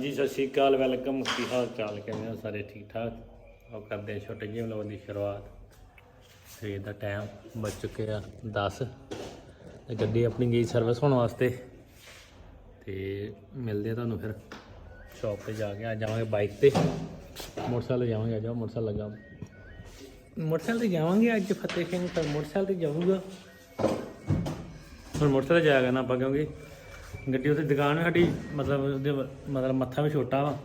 ਹਾਂਜੀ, ਸਤਿ ਸ਼੍ਰੀ ਅਕਾਲ, ਵੈਲਕਮ। ਕੀ ਹਾਲ ਚਾਲ? ਕਿਵੇਂ ਹੋ ਸਾਰੇ? ਠੀਕ ਠਾਕ? ਆਓ ਕਰਦੇ ਹਾਂ ਛੋਟੇ ਜਿਹੇ ਵਲੋਗ ਦੀ ਸ਼ੁਰੂਆਤ। ਸਵੇਰ ਦਾ ਟਾਈਮ ਵੱਜ ਚੁੱਕੇ ਆ 10 ਤੇ ਗੱਡੀ ਆਪਣੀ ਗਈ ਸਰਵਿਸ ਹੋਣ ਵਾਸਤੇ। ਤੇ ਮਿਲਦੇ ਆ ਤੁਹਾਨੂੰ ਫਿਰ। ਸ਼ਾਪ ਤੇ ਜਾ ਕੇ ਅੱਜ ਜਾਵਾਂਗੇ ਬਾਈਕ ਤੇ। ਮੋਟਰਸਾਈਕਲ ਜਾਵਾਂਗੇ, ਆ ਜਾਓ, ਮੋਟਰਸਾਈਕਲ ਲੱਗਾ। ਮੋਟਰਸਾਈਕਲ ਤੇ ਜਾਵਾਂਗੇ ਅੱਜ ਫਤਿਹ ਸਿੰਘ ਪਰ ਮੋਟਰਸਾਈਕਲ ਤੇ ਜਾਊਗਾ। ਹੁਣ ਮੋਟਰਸਾਈਕਲ ਤੇ ਜਾਇਆ ਕਰਨਾ ਆਪਾਂ ਕਿਉਂਕਿ ਗੱਡੀ ਉੱਥੇ ਦੁਕਾਨ ਹੈ ਸਾਡੀ, ਮਤਲਬ ਉਹਦੇ ਮਤਲਬ ਮੱਥਾ ਵੀ ਛੋਟਾ ਵਾ।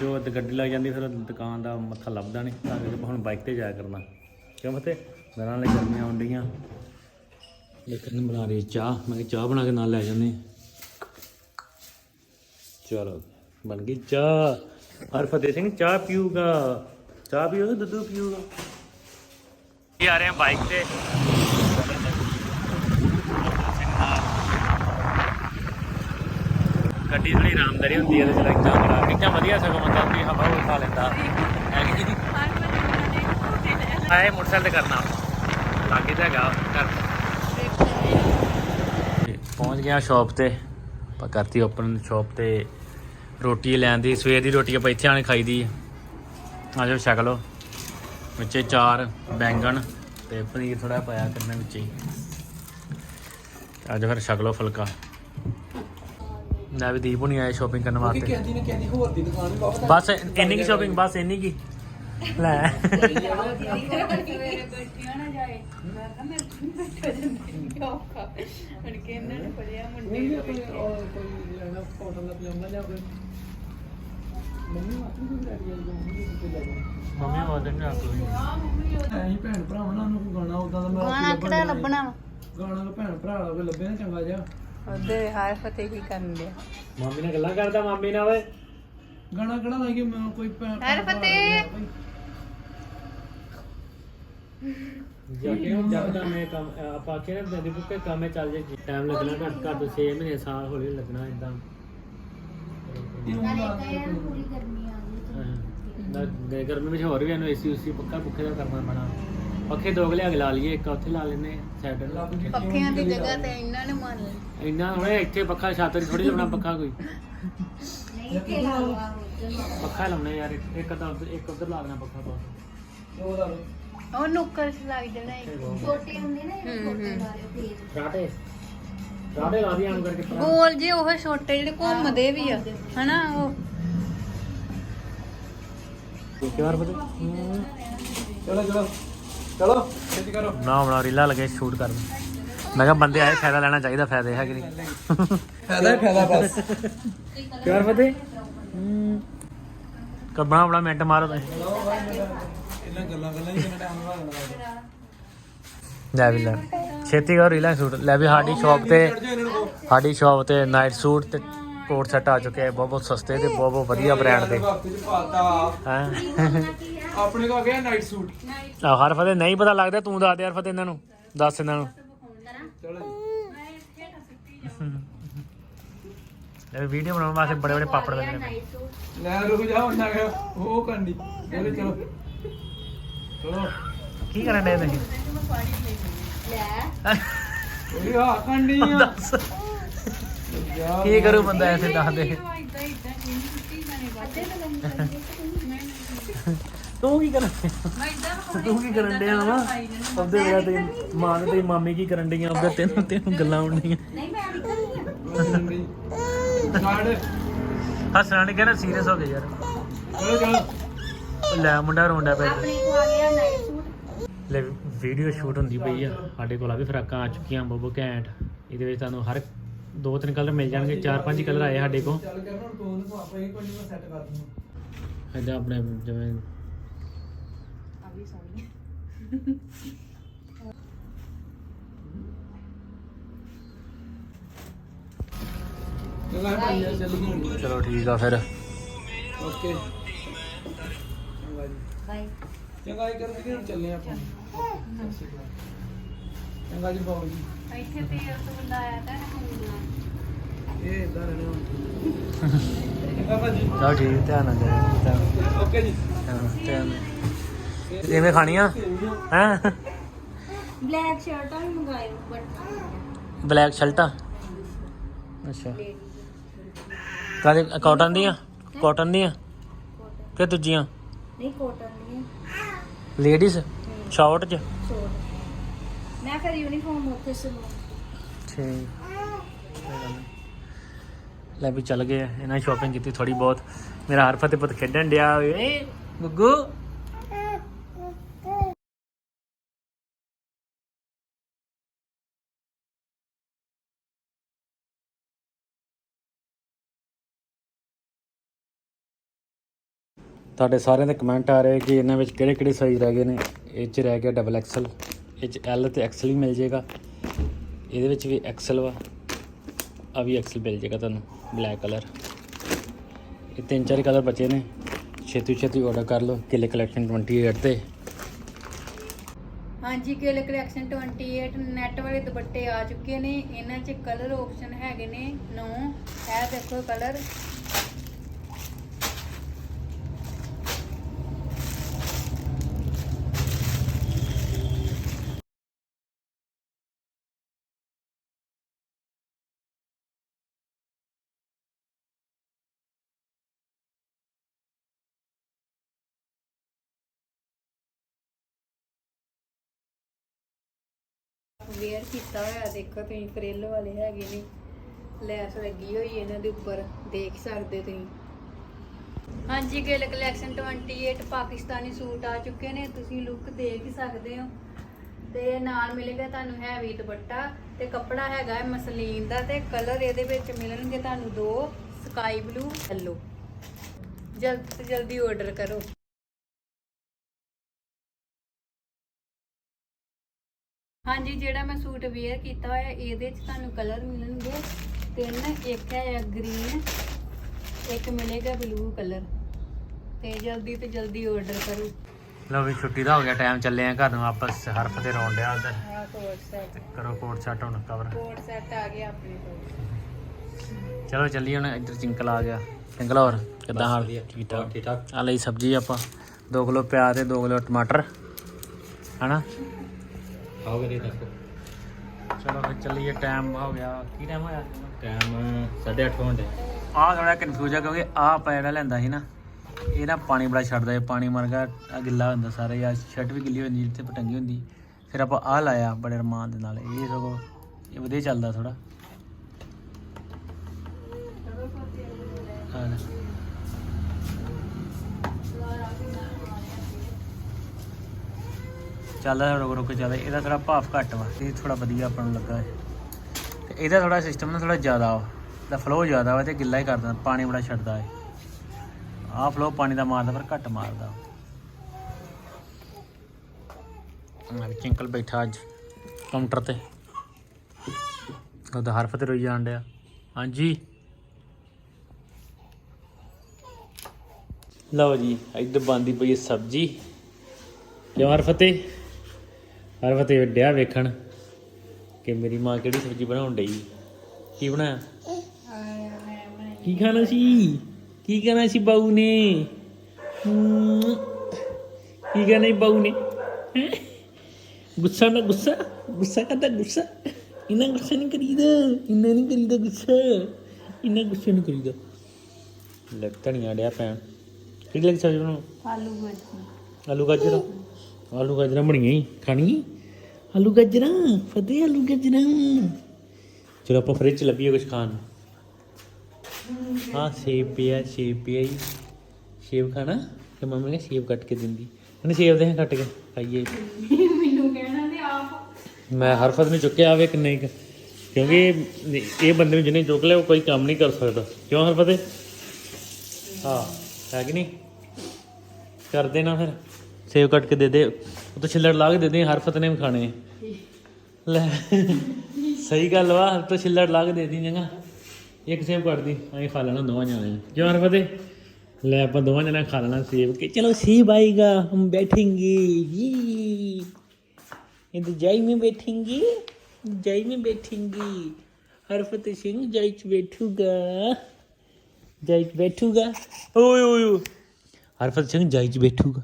ਜੋ ਤੇ ਗੱਡੀ ਲੱਗ ਜਾਂਦੀ, ਫਿਰ ਦੁਕਾਨ ਦਾ ਮੱਥਾ ਲੱਭਦਾ ਨਹੀਂ ਤਾਂ ਕਿ ਹੁਣ ਬਾਈਕ ਤੇ ਜਾਇਆ ਕਰਨਾ। ਕਿਉਂ ਮਤੇ ਦਰਾਂ ਲਈ ਗਰਮੀਆਂ ਆਉਂਦੀਆਂ ਲੇਕਿਨ ਬਣਾ ਰਹੀ ਚਾਹ, ਮੈਂ ਕਿਹਾ ਚਾਹ ਬਣਾ ਕੇ ਨਾਲ ਲੈ ਜਾਂਦੇ ਚਲੋ, ਬਣ ਗਈ ਚਾਹ। ਹਰ ਫਤਿਹ ਸਿੰਘ, ਚਾਹ ਪੀਊਗਾ। ਚਾਹ ਪੀਊਗਾ ਦੁੱਧ ਪੀਊਗਾ। ਇਹ ਆ ਰਹੇ ਆ ਬਾਈਕ ਤੇ। ਗੱਡੀ ਥੋੜੀ ਆਰਾਮਦਾਰੀ ਹੁੰਦੀ ਹੈ ਤੇ ਚਲਾ ਇੱਦਾਂ ਬੜਾ ਇੱਦਾਂ ਵਧੀਆ ਸਗੋਂ ਬੰਦਾ ਆਪਣੀ ਹਵਾ ਉਹ ਖਾ ਲੈਂਦਾ। ਆਏ ਮੋਟਰਸਾਈਕਲ ਤੇ ਕਰਨਾ। ਲਾਗੇ ਤਾਂ ਹੈਗਾ, ਘਰ। ਪਹੁੰਚ ਗਿਆ ਸ਼ਾਪ ਤੇ। ਆਪਾਂ ਕਰਤੀ ਓਪਨ ਸ਼ਾਪ ਤੇ ਰੋਟੀ ਲੈਣ ਦੀ। ਸਵੇਰ ਦੀ ਰੋਟੀ ਆਪਾਂ ਇੱਥੇ ਆਣ ਖਾਈ ਦੀ। ਆ ਜਾਓ ਛਕ ਲਓ ਵਿੱਚੇ ਚਾਰ, ਬੈਂਗਣ ਤੇ ਪਨੀਰ ਥੋੜਾ ਪਾਇਆ ਕਰਨਾ ਵਿੱਚ ਹੀ। ਅੱਜ ਫਿਰ ਛਕ ਲਓ ਫੁਲਕਾ। ਨਾ ਵੀ ਦੀਪ ਹੁਣੀ ਆਏ ਸ਼ਾਪਿੰਗ ਕਰਨ ਵਾਸਤੇ। ਕਹਿੰਦੀ ਨੇ ਕਹਿੰਦੀ ਹੋਰ ਦੀ ਦੁਕਾਨ ਵੀ ਬਹੁਤ ਬਸ ਇੰਨੀ ਕੀ ਸ਼ਾਪਿੰਗ ਬਸ ਇੰਨੀ ਕੀ। ਲੈ। ਨਹੀਂ ਕੋਈ ਉਹ ਕੋਈ ਲੈਣਾ ਕਾਟਨ ਦਾ ਪਜਾਮਾ ਜਾਂ ਕੋਈ ਮੰਮੀ ਆਪਣੀ ਵੀ ਰੈਡੀ ਆ ਲੈ ਮੰਮੀ ਆਵਾਜ਼ ਨਹੀਂ ਆ ਕੋਈ ਐਂ ਭੈਣ ਭਰਾਵਾਂ ਨਾਲ ਨੂੰ ਕੋਈ ਗਾਣਾ ਉਦਾਂ ਦਾ ਮੈਂ ਗਾਣਾ ਕਿਹੜਾ ਲੱਭਣਾ? ਗਾਣਾ ਕੋ ਭੈਣ ਭਰਾ ਦਾ ਲੱਭੇ ਨਾ ਚੰਗਾ ਜਿਹਾ। ਉਹਦੇ ਹਾਰ ਫਤਿਹ ਕੀ ਕਰਨ ਦੇ ਮੰਮੀ ਨਾਲ ਗੱਲਾਂ ਕਰਦਾ ਮੰਮੀ ਨਾਲ ਓਏ ਗਾਣਾ ਕਿਹੜਾ ਲਾਈਏ ਮੈਂ ਕੋਈ ਭੈਣ ਹਰ ਫਤਿਹ। ਦਾ ਕੋਈ। ਜਾ ਕੇ ਹੁਣ ਜਦ ਮੈਂ ਕੰਮ ਆਪਾਂ ਕਿਹਨੇ ਦਿੰਦੇ ਕਿ ਕੰਮੇ ਚੱਲ ਜੇ ਟਾਈਮ ਲੱਗਣਾ ਘੱਟ ਘੱਟ 6 ਮਹੀਨੇ ਸਾਲ ਹੌਲੀ ਲੱਗਣਾ ਇਦਾਂ ਇਹ ਉਹ ਲਾ ਦੇ ਕੋਈ। ਗਰਮੀ ਵਿੱਚ ਹੋਰ ਵੀ ਇਹਨੂੰ ਏਸੀ ਉਸੀ ਪੱਕਾ ਪੁੱਖੇ ਦਾ ਕਰਨਾ ਪੈਣਾ ਪੱਖੇ ਦੋ ਲਿਆ ਕੇ ਲਾ ਲਈਏ ਇੱਕ ਉੱਥੇ ਲਾ ਲੈਨੇ ਸਾਈਡ ਨੂੰ। ਪੱਖਿਆਂ ਦੀ ਜਗ੍ਹਾ ਤੇ ਇਹਨਾਂ ਨੇ ਮੰਨ ਲਈ ਇੰਨਾ ਹੋਏ ਇੱਥੇ ਪੱਖਾ ਛਾਤਰ ਥੋੜੀ ਲਾਉਣਾ ਪੱਖਾ ਕੋਈ। ਪੱਖਾ ਲਾਉਣਾ ਯਾਰ ਇੱਕ ਇੱਕ ਤਾਂ ਉੱਧਰ- ਇੱਕ ਉਧਰ ਲਾ ਦੇਣਾ ਪੱਖਾ ਬਸ ਉਹ ਲਾ ਲਓ। ਉਹ ਨੁੱਕਰ ਚ ਲੱਗ ਜਾਣਾ ਇੱਕ। ਛੋਟੇ ਹੁੰਦੇ ਨਾ ਜਿਹੜੇ ਛੋਟੇ। ਵਾਲੇ ਲਾ ਦੀ ਆਮ ਕਰਕੇ ਭਰਾ। ਗੋਲ ਜੇ ਉਹ ਛੋਟੇ ਜਿਹੜੇ ਘੁੰਮਦੇ ਵੀ ਆ ਹਨਾ ਉਹ। ਇੱਕ ਵਾਰ ਬਤਾ ਚਲੋ ਚਲੋ। ਚਲੋ। ਛੇਤੀ ਕਰੋ। ਨਾ ਬਣਾ ਰੀਲਾ ਲਗੇ ਸ਼ੂਟ ਕਰਨ। ਮੈਂ ਕਿਹਾ ਬੰਦੇ ਆਏ ਫਾਇਦਾ ਲੈਣਾ ਚਾਹੀਦਾ ਫਾਇਦੇ ਹੈ ਕਿ ਨਹੀਂ? ਫਾਇਦਾ ਹੀ ਫਾਇਦਾ ਬਸ। ਕਿਉਂ ਫਤੇ ਕੱਬਣਾ ਬੜਾ ਮਿੰਟ ਮਾਰੋ ਤੁਸੀਂ। ਇਹਨਾਂ ਗੱਲਾਂ ਗੱਲਾਂ ਹੀ ਕਿੰਨਾ ਟਾਈਮ ਲੱਗਣਾ ਲੈ ਵੀ ਲੈ। ਛੇਤੀ ਕਰੋ ਰੀਲਾ ਸ਼ੂਟ। ਲੈ ਵੀ ਸਾਡੀ ਸ਼ਾਪ ਤੇ। ਸਾਡੀ ਸ਼ਾਪ ਤੇ ਨਾਈਟ ਸੂਟ ਤੇ ਕੋਟ ਸੈੱਟ ਆ ਚੁੱਕੇ ਆ ਬਹੁਤ ਬਹੁਤ ਸਸਤੇ ਤੇ ਬਹੁਤ ਬਹੁਤ ਵਧੀਆ ਬ੍ਰਾਂਡ ਦੇ। ਵਕਤ ਚ ਪਾਤਾ ਹੈ? ਆਪਣੇ ਕੋ ਆ ਗਿਆ ਨਾਈਟ ਸੂਟ ਹਰ ਫਤੇ ਨਹੀਂ ਪਤਾ ਲੱਗਦਾ ਤੂੰ ਦੱਸ ਦੇ ਹਰ ਫਤੇ ਇਹਨਾਂ ਨੂੰ ਦੱਸ ਇਹਨਾਂ ਨੂੰ। ਚਲੋ ਇਹ ਵੀਡੀਓ ਬਣਾਉਣ ਵਾਸਤੇ ਬੜੇ ਬੜੇ ਪਾਪੜ ਲੱਗਦੇ ਨੇ। ਲੈ ਰੁਕ ਜਾ ਉਹਨਾਂ ਗਿਆ। ਉਹ ਕਰਨੀ ਚਲੋ ਚਲੋ। ਚਲੋ। ਕੀ ਕਰਨ ਦੇ ਤੁਸੀਂ? ਉਹੀ ਆ ਕਰਨੀ ਆ। ਦੱਸ। ਕੀ ਕਰੂ ਬੰਦਾ ਐਸੇ ਦੱਸ ਦੇ। ਤੂੰ ਕੀ ਕਰਨ ਤੂੰ ਕੀ ਕਰਨ ਡਿਆ ਵਾ? ਉਹਦੇ ਵੇਲਾ ਤੇ ਮਾਂ ਤੇ ਮਾਮੀ ਕੀ ਕਰਨ ਡੀਆਂ ਉਹਦੇ ਤੈਨੂੰ ਤੈਨੂੰ ਗੱਲਾਂ ਆਉਣੀਆਂ ਨਹੀਂ ਮੈਂ ਹੱਸਣਾ ਨਹੀਂ ਕਹਿੰਦਾ ਸੀਰੀਅਸ ਹੋ ਗਏ ਯਾਰ। ਚਲੋ ਚਲੋ ਲੈ ਮੁੰਡਾ ਰੋਂਡਾ ਪਿਆ। ਆਪਣੇ ਕੋ ਆ ਗਿਆ ਨਾਈਟ ਸੂਟ ਲੈ, ਵੀਡੀਓ ਸ਼ੂਟ ਹੁੰਦੀ ਪਈ ਆ। ਸਾਡੇ ਕੋਲ ਆ ਵੀ ਫਰਾਕਾਂ ਆ ਚੁੱਕੀਆਂ, ਬੋਬੋ ਘੈਂਟ। ਇਹਦੇ ਵਿੱਚ ਤੁਹਾਨੂੰ ਹਰ ਦੋ ਤਿੰਨ ਕਲਰ ਮਿਲ ਜਾਣਗੇ ਚਾਰ ਪੰਜ ਕਲਰ ਆਏ ਸਾਡੇ ਕੋਲ। ਚੱਲ ਕਰ ਹੁਣ ਉਹਨੂੰ ਆਪਾਂ ਇਹ ਕੋਈ ਨਹੀਂ ਸੈੱਟ ਕਰ ਦੂੰਗਾ। ਇਹਦਾ ਆਪਣੇ ਜਿਵੇਂ ਆ ਵੀ ਸੋਹਣੀ ਚੰਗਾ ਭਾਈ ਯਾਰ ਚੱਲ ਗਈ ਹੁਣ ਚਲੋ ਠੀਕ ਆ ਫਿਰ। ਓਕੇ। ਚੰਗਾ ਜੀ। ਚੰਗਾ ਜੀ ਕਰਦੇ ਹੁਣ ਚੱਲੇ ਆਪਾਂ। ਚੰਗਾ ਜੀ ਬਾਬੂ ਜੀ। ਇੱਥੇ ਤੇ ਉਸ ਬੰਦਾ ਆਇਆ ਤਾਂ ਇਹ ਇਦਾਂ ਰਹਿਣਾ ਹੁਣ। ਚੰਗਾ ਭਾਜੀ ਚਲੋ ਠੀਕ ਧਿਆਨ ਨਾਲ ਜਾਇਓ ਓਕੇ ਜੀ। ਧਿਆਨ ਧਿਆਨ ਜਿਵੇਂ ਖਾਣੀਆਂ? ਹੈ? ਬਲੈਕ ਸ਼ਰਟਾਂ ਵੀ ਮੰਗਾਏ ਬਟ ਬਲੈਕ ਸ਼ਰਟਾਂ? ਅੱਛਾ। ਕਾਦੇ ਕਾਟਨ ਦੀਆਂ? ਕਾਟਨ ਦੀਆਂ? ਕਿ ਦੂਜੀਆਂ? ਨਹੀਂ ਕੋਟਨ ਨਹੀਂ ਲੇਡੀਜ਼? ਸ਼ਾਰਟ ਚ? ਮੈਂ ਫਿਰ ਯੂਨੀਫਾਰਮ ਉੱਥੇ ਸਿਲਵਾ ਠੀਕ। ਲੈ ਵੀ ਚੱਲ ਗਏ ਆ। ਇਹਨਾਂ ਸ਼ਾਪਿੰਗ ਕੀਤੀ ਥੋੜੀ ਬਹੁਤ। ਮੇਰਾ ਹਰ ਫਤਿਹ ਪੁੱਤ ਖੇਡਣ ਡਿਆ ਓਏ। ਗੁੱਗੂ। ਤੁਹਾਡੇ ਸਾਰਿਆਂ ਦੇ ਕਮੈਂਟ ਆ ਰਹੇ ਕਿ ਇਹਨਾਂ ਵਿੱਚ ਕਿਹੜੇ ਕਿਹੜੇ ਸਾਈਜ਼ ਰਹਿ ਗਏ ਨੇ। ਇਹ ਚ ਰਹਿ ਗਿਆ ਡਬਲ ਐਕਸਲ ਇਹ ਚ ਐਲ ਤੇ ਐਕਸਲ ਵੀ ਮਿਲ ਜੇਗਾ ਇਹਦੇ ਵਿੱਚ ਵੀ ਐਕਸਲ ਵਾ। ਆ ਵੀ ਐਕਸਲ ਮਿਲ ਜੇਗਾ ਤੁਹਾਨੂੰ ਬਲੈਕ ਕਲਰ ਇਹ ਤਿੰਨ ਚਾਰ ਕਲਰ ਬਚੇ ਨੇ। ਛੇਤੀ ਛੇਤੀ ਆਰਡਰ ਕਰ ਲਓ, ਕਿਲੇ ਕਲੈਕਸ਼ਨ 28 ਤੇ। ਹਾਂਜੀ, ਕੇਲ ਕਲੈਕਸ਼ਨ 28 ਨੈਟ ਵਾਲੇ ਦੁਪੱਟੇ ਆ ਚੁੱਕੇ ਨੇ। ਇਹਨਾਂ 'ਚ ਕਲਰ ਆਪਸ਼ਨ ਹੈਗੇ ਨੇ 9 ਇਹ ਦੇਖੋ ਕਲਰ ਵੇਅਰ ਕੀਤਾ ਹੋਇਆ, ਦੇਖੋ ਤੁਸੀਂ ਫਰਿੱਲ ਵਾਲੇ ਹੈਗੇ ਨੇ। ਲੈਸ ਲੱਗੀ ਹੋਈ ਇਹਨਾਂ ਦੇ ਉੱਪਰ, ਦੇਖ ਸਕਦੇ ਤੁਸੀਂ। ਹਾਂਜੀ, ਗਿੱਲ ਕਲੈਕਸ਼ਨ 28 ਪਾਕਿਸਤਾਨੀ ਸੂਟ ਆ ਚੁੱਕੇ ਨੇ, ਤੁਸੀਂ ਲੁੱਕ ਦੇਖ ਹੀ ਸਕਦੇ ਹੋ। ਤੇ ਨਾਲ ਮਿਲੇਗਾ ਤੁਹਾਨੂੰ ਹੈਵੀ ਦੁਪੱਟਾ ਤੇ ਕੱਪੜਾ ਹੈਗਾ ਹੈ ਮਸਲੀਨ ਦਾ ਤੇ ਕਲਰ ਇਹਦੇ ਵਿੱਚ ਮਿਲਣਗੇ ਤੁਹਾਨੂੰ ਦੋ ਸਕਾਈ ਬਲੂ ਯੈਲੋ ਜਲਦ ਤੋਂ ਜਲਦੀ ਆਰਡਰ ਕਰੋ। ਹਾਂਜੀ ਜਿਹੜਾ ਮੈਂ ਸੂਟ ਵੇਅਰ ਕੀਤਾ ਹੋਇਆ ਇਹਦੇ 'ਚ ਤੁਹਾਨੂੰ ਕਲਰ ਮਿਲਣਗੇ। ਤਿੰਨ ਇੱਕ ਹੈ ਗ੍ਰੀਨ ਇੱਕ ਮਿਲੇਗਾ ਬਲੂ ਕਲਰ ਤੇ ਜਲਦੀ ਤੋਂ ਜਲਦੀ ਆਰਡਰ ਕਰੋ। ਲਓ ਵੀ ਛੁੱਟੀ ਦਾ ਹੋ ਗਿਆ ਟਾਈਮ ਚੱਲੇ ਆ ਘਰ ਨੂੰ ਵਾਪਸ ਹਰਫ ਤੇ ਰੌਣ ਡਿਆ ਉਧਰ। ਆਹ ਕੋਟ ਸੈਟ ਕਰੋ ਕੋਟ ਸੈਟ ਹੁਣ ਕਵਰ ਕੋਟ ਸੈਟ ਆ ਗਿਆ ਆਪਣੇ ਕੋਲ ਚਲੋ ਚੱਲੀਏ ਹੁਣ ਇੱਧਰ ਚਿੰਕਲ ਆ ਗਿਆ। ਚਿੰਕਲ ਹੋਰ ਕਿੱਦਾਂ ਹਾਲ? ਠੀਕ ਠਾਕ? ਠੀਕ ਠਾਕ। ਆ ਲਈ ਸਬਜ਼ੀ ਆਪਾਂ 2 ਕਿਲੋ ਪਿਆਜ਼ ਤੇ 2 ਕਿਲੋ ਟਮਾਟਰ। ਹਨਾ? ਆਓ ਕਰੀ ਦੱਸੋ। ਚਲੋ ਫਿਰ ਚੱਲੀਏ ਟਾਈਮ ਹੋ ਗਿਆ। ਕੀ ਟਾਈਮ ਹੋਇਆ? ਟਾਈਮ 8:30 ਹੋਣ ਦੇ ਆਹ ਥੋੜਾ ਕਨਫਿਊਜ਼ ਆ ਕਿਉਂਕਿ ਆਹ ਆਪਾਂ ਜਿਹੜਾ ਲੈਂਦਾ ਸੀ ਨਾ। ਇਹ ਨਾ ਪਾਣੀ ਬੜਾ ਛੱਡਦਾ ਹੈ ਪਾਣੀ ਮਰਗਾ ਆਹ ਗਿੱਲਾ ਹੁੰਦਾ ਸਾਰਾ ਜਾਂ ਸ਼ਰਟ ਵੀ ਗਿੱਲੀ ਹੁੰਦੀ ਜਿੱਥੇ ਪਟੰਗੀ ਹੁੰਦੀ ਫਿਰ ਆਪਾਂ ਆਹ ਲਾਇਆ ਬੜੇ ਰਮਾਨ ਦੇ ਨਾਲ ਇਹ ਸਗੋਂ ਇਹ ਵਧੀਆ ਚੱਲਦਾ ਥੋੜਾ ਚੱਲਦਾ ਰੁਕ ਰੁਕ ਚੱਲਦਾ ਇਹਦਾ ਥੋੜਾ ਭਾਫ ਘੱਟ ਵਾ, ਇਹ ਥੋੜਾ ਵਧੀਆ ਆਪਾਂ ਨੂੰ ਲੱਗਾ ਹੈ। ਤੇ ਇਹਦਾ ਥੋੜਾ ਸਿਸਟਮ ਨਾ ਥੋੜਾ ਜ਼ਿਆਦਾ ਵਾ ਦਾ ਫਲੋ ਜ਼ਿਆਦਾ ਵਾ ਤੇ ਗਿੱਲਾ ਹੀ ਕਰਦਾ, ਪਾਣੀ ਬੜਾ ਛੱਡਦਾ ਹੈ। ਆਹ ਫਲੋ ਪਾਣੀ ਦਾ ਮਾਰਦਾ, ਪਰ ਘੱਟ ਮਾਰਦਾ। ਆ ਚਿੰਕਲ ਬੈਠਾ ਅੱਜ ਕਾਊਂਟਰ ਤੇ। ਉਹਦਾ ਹਰਫ ਤੇ ਰੋਈ ਜਾਣ ਡਿਆ। ਹਾਂਜੀ। ਲਓ ਜੀ, ਇੱਧਰ ਬੰਦੀ ਪਈ ਸਬਜ਼ੀ। ਸਬਜੀ ਫਤਿਹ ਹਰਫਤੇ ਹਰਫਤੇ ਵੱਡਿਆ ਵੇਖਣ ਕਿ ਮੇਰੀ ਮਾਂ ਕਿਹੜੀ ਸਬਜੀ ਬਣਾਉਣ ਡਈ। ਕੀ ਬਣਾਇਆ? ਕੀ ਖਾਣਾ ਸੀ? ਕੀ ਖਾਣਾ ਸੀ ਬਾਊ ਨੇ? ਕੀ ਖਾਣਾ ਸੀ ਬਾਊ ਨੇ? ਗੁੱਸਾ ਨਾ ਗੁੱਸਾ ਗੁੱਸਾ ਕਰਦਾ ਗੁੱਸਾ। ਇੰਨਾ ਗੁੱਸਾ ਨਹੀਂ ਕਰੀਦਾ ਇੰਨਾ ਨਹੀਂ ਕਰੀਦਾ ਗੁੱਸਾ। ਇੰਨਾ ਗੁੱਸਾ ਨਹੀਂ ਕਰੀਦਾ। ਲੈ ਧਨੀਆ ਡਿਆ ਪੈਣ ਕਿਹੜੀ ਲੱਗੀ ਸਬਜ਼ੀ ਬਣਾਉਣ? ਆਲੂ ਭਾਜੀ ਆਲੂ ਗਾਜਰਾਂ? ਆਲੂ ਗਾਜਰਾਂ ਬਣੀਆਂ ਹੀ ਖਾਣੀ ਆਲੂ ਗਾਜਰਾਂ ਫਤਿਹ ਆਲੂ ਗਾਜਰਾਂ। ਚਲੋ ਆਪਾਂ ਫ੍ਰਿਜ ਚ ਲੱਭੀਏ ਕੁਝ ਖਾਣ ਨੂੰ। ਹਾਂ ਸੇਬ ਪਿਆ ਸੇਬ ਪਿਆ ਹੀ ਸੇਬ ਖਾਣਾ ਤੇ ਮੰਮੀ ਨੇ ਸੇਬ ਕੱਟ ਕੇ ਦਿੰਦੀ। ਉਹਨੇ ਸੇਬ ਦੇ ਕੱਟ ਕੇ ਖਾਈਏ। ਮੈਨੂੰ ਕਹਿਣਾ ਤੇ ਆਪ। ਮੈਂ ਹਰਫਤ ਨੇ ਚੁੱਕਿਆ ਆਵੇ ਕੁ। ਕਿਉਂਕਿ ਇਹ- ਇਹ ਬੰਦੇ ਨੂੰ ਜਿਹਨੇ ਚੁੱਕ ਲਿਆ ਉਹ ਕੋਈ ਕੰਮ ਨਹੀਂ ਕਰ ਸਕਦਾ। ਕਿਉਂ ਹਰਫਤ? ਹਾਂ ਹੈ ਕਿ ਨਹੀਂ? ਕਰਦੇ ਨਾ ਫਿਰ। सेव ਕੱਟ ਕੇ ਦੇ ਦੇ, ਉਹ ਤਾਂ ਛਿੱਲੜ ਲਾ ਕੇ ਦੇ ਦੇ ਹਰ ਫਤਨੇ ਵੀ ਖਾਣੇ ਲੈ, ਸਹੀ ਗੱਲ ਵਾ ਹਰ ਤੋਂ ਛਿੱਲੜ ਲਾ ਕੇ ਦੇ ਦੀ ਜਗਾ ਇੱਕ ਸੇਬ ਕੱਟ ਦੀ, ਐਂ ਖਾ ਲੈਣਾ ਦੋਵਾਂ ਜਣੇ ਕਿਉਂ ਹਰ ਫਤੇ ਲੈ, ਆਪਾਂ ਦੋਵਾਂ ਜਣੇ ਖਾ ਲੈਣਾ ਸੇਬ ਕੇ। ਚਲੋ ਸੇਬ ਆਏਗਾ, ਹਮ ਬੈਠेंगे ਜੀ ਇੰਤਜ਼ਾਈ ਮੇ ਬੈਠेंगे ਜਾਈ ਮੇ ਬੈਠेंगे ਹਰਫਤ ਸਿੰਘ ਜਾਈ ਚ ਬੈਠੂਗਾ। ਜਾਈ ਚ ਬੈਠੂਗਾ। ਓਏ ਓਏ ਹਰਫਤ ਸਿੰਘ ਜਾਈ ਚ ਬੈਠੂਗਾ।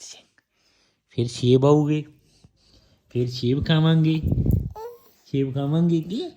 ਸਿੰਘ? ਫਿਰ ਸ਼ੇਬ ਆਉਗੇ ਫਿਰ ਸ਼ੇਬ ਖਾਵਾਂਗੇ। ਸ਼ੇਬ ਖਾਵਾਂਗੇ ਕੀ?